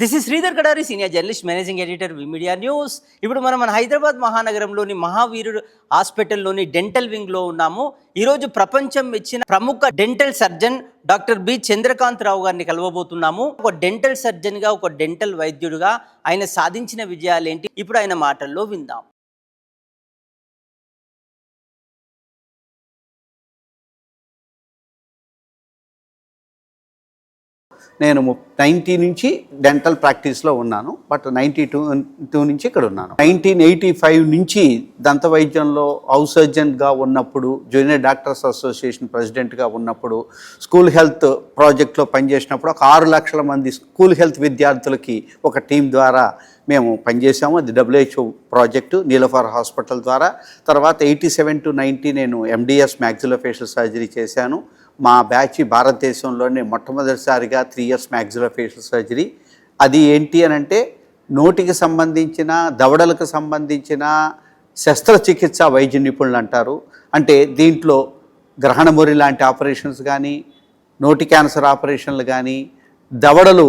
This is Sridhar Kadari senior journalist managing editor media news ఇప్పుడు మనం మన హైదరాబాద్ మహానగరంలోని మహావీరుడు హాస్పిటల్లోని డెంటల్ వింగ్లో ఉన్నాము. ఈరోజు ప్రపంచం ఇచ్చిన ప్రముఖ dental surgeon doctor B. Chandrakanth Rao గారిని కలవబోతున్నాము. ఒక డెంటల్ సర్జన్గా ఒక డెంటల్ వైద్యుడిగా ఆయన సాధించిన విజయాలు ఏంటి ఇప్పుడు ఆయన మాటల్లో విందాం. నేను నైంటీ నుంచి డెంటల్ ప్రాక్టీస్లో ఉన్నాను బట్ నైంటీ టూ టూ నుంచి ఇక్కడ ఉన్నాను. నైన్టీన్ ఎయిటీ ఫైవ్ నుంచి దంత వైద్యంలో హౌస్ సర్జన్గా ఉన్నప్పుడు జూనియర్ డాక్టర్స్ అసోసియేషన్ ప్రెసిడెంట్గా ఉన్నప్పుడు స్కూల్ హెల్త్ ప్రాజెక్ట్లో పనిచేసినప్పుడు ఒక ఆరు లక్షల మంది స్కూల్ హెల్త్ విద్యార్థులకి ఒక టీం ద్వారా మేము పనిచేసాము అది డబ్ల్యూహెచ్ఓ ప్రాజెక్టు నీలఫార్ హాస్పిటల్ ద్వారా. తర్వాత ఎయిటీ సెవెన్ టు నైంటీ నేను ఎండిఎస్ మ్యాక్సిలోఫేషియల్ సర్జరీ చేశాను. మా బ్యాచ్ భారతదేశంలోనే మొట్టమొదటిసారిగా త్రీ ఇయర్స్ మ్యాక్సిలోఫేషియల్ సర్జరీ అది ఏంటి అని అంటే నోటికి సంబంధించిన దవడలకు సంబంధించిన శస్త్రచికిత్స వైద్య నిపుణులు అంటారు. అంటే దీంట్లో గ్రహణమురి లాంటి ఆపరేషన్స్ కానీ నోటి క్యాన్సర్ ఆపరేషన్లు కానీ దవడలు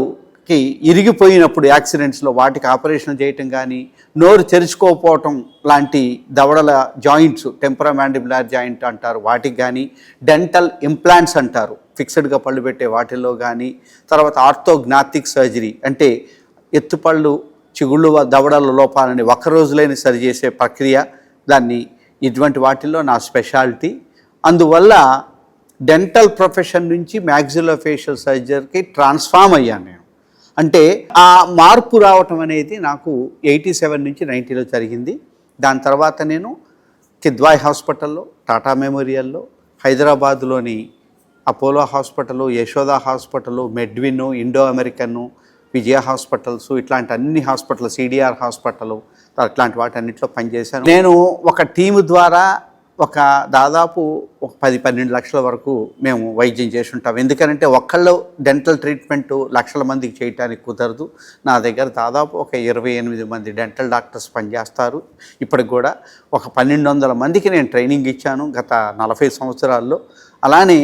కి ఇరిగిపోయినప్పుడు యాక్సిడెంట్స్లో వాటికి ఆపరేషన్ చేయటం కానీ నోరు తెరుచుకోకపోవటం లాంటి దవడల జాయింట్స్ టెంపరామాండిబులర్ జాయింట్ అంటారు. వాటికి కానీ డెంటల్ ఇంప్లాంట్స్ అంటారు. ఫిక్స్డ్గా పళ్ళు పెట్టే వాటిల్లో కానీ తర్వాత ఆర్థోగ్నాథిక్ సర్జరీ అంటే ఎత్తుపళ్ళు చిగుళ్ళు దవడల లోపాలని ఒక్క రోజులైన సరి చేసే ప్రక్రియ. దాన్ని ఇటువంటి వాటిల్లో నా స్పెషాలిటీ. అందువల్ల డెంటల్ ప్రొఫెషన్ నుంచి మ్యాక్సిలోఫేషియల్ సర్జరీకి ట్రాన్స్ఫామ్ అయ్యాను నేను. అంటే ఆ మార్పు రావటం అనేది నాకు ఎయిటీ సెవెన్ నుంచి నైంటీలో జరిగింది. దాని తర్వాత నేను కిద్వాయ్ హాస్పిటల్లో టాటా మెమోరియల్లో హైదరాబాద్లోని Apollo hospital Yashoda hospital Medwin Indo American Vijaya hospitals ఇట్లాంటి అన్ని హాస్పిటల్ సిడిఆర్ హాస్పిటల్ అట్లాంటి వాటన్నిటిలో పనిచేశాను. నేను ఒక టీము ద్వారా ఒక దాదాపు ఒక పది పన్నెండు లక్షల వరకు మేము వైద్యం చేసి ఉంటాం ఎందుకంటే ఒక్కళ్ళు డెంటల్ ట్రీట్మెంట్ లక్షల మందికి చేయటానికి కుదరదు. నా దగ్గర దాదాపు ఒక ఇరవై ఎనిమిది మంది డెంటల్ డాక్టర్స్ పనిచేస్తారు. ఇప్పటికి కూడా ఒక పన్నెండు వందల మందికి నేను ట్రైనింగ్ ఇచ్చాను గత నలభై సంవత్సరాల్లో. అలానే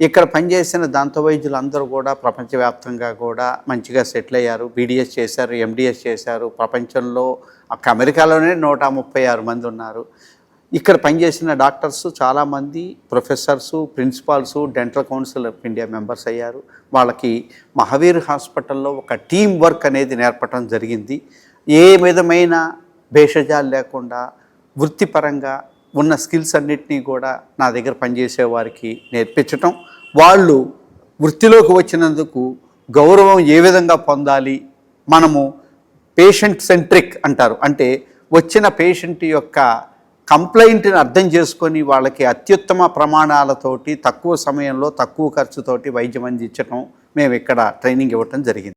ఇక్కడ పనిచేసిన దంత వైద్యులు అందరూ కూడా ప్రపంచవ్యాప్తంగా కూడా మంచిగా సెటిల్ అయ్యారు. బీడిఎస్ చేశారు ఎండిఎస్ చేశారు. ప్రపంచంలో ఒక అమెరికాలోనే నూట ముప్పై ఆరు మంది ఉన్నారు. ఇక్కడ పనిచేసిన డాక్టర్స్ చాలామంది professors principals dental council of India members అయ్యారు. వాళ్ళకి మహావీర్ హాస్పిటల్లో ఒక టీం వర్క్ అనేది నేర్పడం జరిగింది. ఏ విధమైన భేషజాలు లేకుండా వృత్తిపరంగా ఉన్న స్కిల్స్ అన్నిటినీ కూడా నా దగ్గర పనిచేసే వారికి నేర్పించటం. వాళ్ళు వృత్తిలోకి వచ్చినందుకు గౌరవం ఏ విధంగా పొందాలి? మనము పేషెంట్ సెంట్రిక్ అంటారు. అంటే వచ్చిన పేషెంట్ యొక్క కంప్లైంట్ని అర్థం చేసుకొని వాళ్ళకి అత్యుత్తమ ప్రమాణాలతోటి తక్కువ సమయంలో తక్కువ ఖర్చుతోటి వైద్యం అందించడం మేము ఇక్కడ ట్రైనింగ్ ఇవ్వటం జరిగింది.